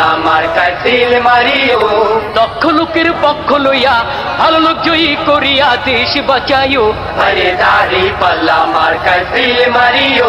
পাল্লা মার্কায় seal Mario. দক্ষ লোকের পক্ষ লইয়া ভালো লোক জয়ী করিয়া দেশ বাঁচাইও। আরে দাড়ি পাল্লা আমার সিল মারিও।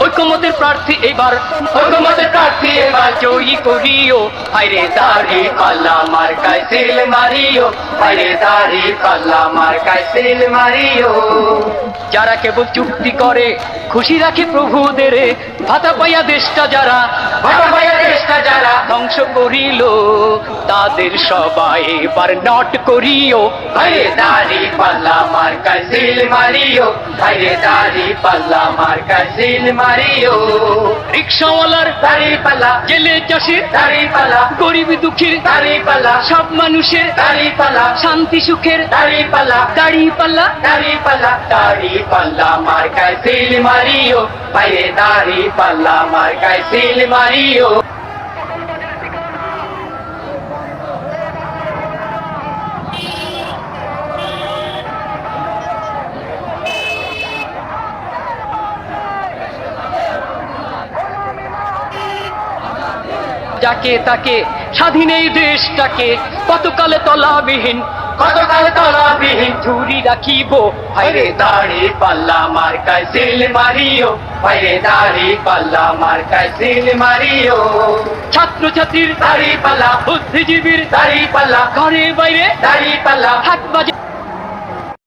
ঐক্যমতের প্রার্থী এবার, ঐক্যমতের প্রার্থী এবার জয়ী করিও। ভাইরে দাড়ি পাল্লা মার্কায় সিল মারিও। ভাইরে দাড়ি পাল্লা মার্কায় সিল মারিও। যারা কেবল চুক্তি করে, খুশি রাখে প্রভুদের। ভাতা পাইয়া দেশটা যারা ভাটা ভাইয়া দেশটা যারা ধ্বংস করিল, তাদের সবাই এবার নট করিও। ভাইরে দাড়ি পাল্লা মার্কায় সিল মারিও। ভাইরে দাড়ি পাল্লা মার্কায় সিল মারিও রিক্সাওয়ালার দাড়ি পাল্লা জেলে চাষির দাড়ি গরিব দুঃখীর দাড়ি সব মানুষের দাড়ি পালা শান্তি সুখের দাড়ি পালা দাড়ি পাল্লা দাড়ি পাল্লা দাড়ি পাল্লা মার্কায় সিল মারিও। বাইরে দাড়ি পাল্লা মার্কায় সিল মারিও। যাকে তাকে স্বাধীন এই দেশটাকে কতকালে তলাবিহীন কতকাল তলাবিহীন ঝুরি রাখিব। ভাইরে দাড়ি পাল্লা মার্কায় সিল মারিও ভাইরে দাড়ি পাল্লা মার্কায় সিল মারিও। ছাত্র ছাত্রীর দাড়ি পাল্লা বুদ্ধিজীবীর দাড়ি পাল্লা ঘরে বাইরে দাড়ি পাল্লা হাট বাজে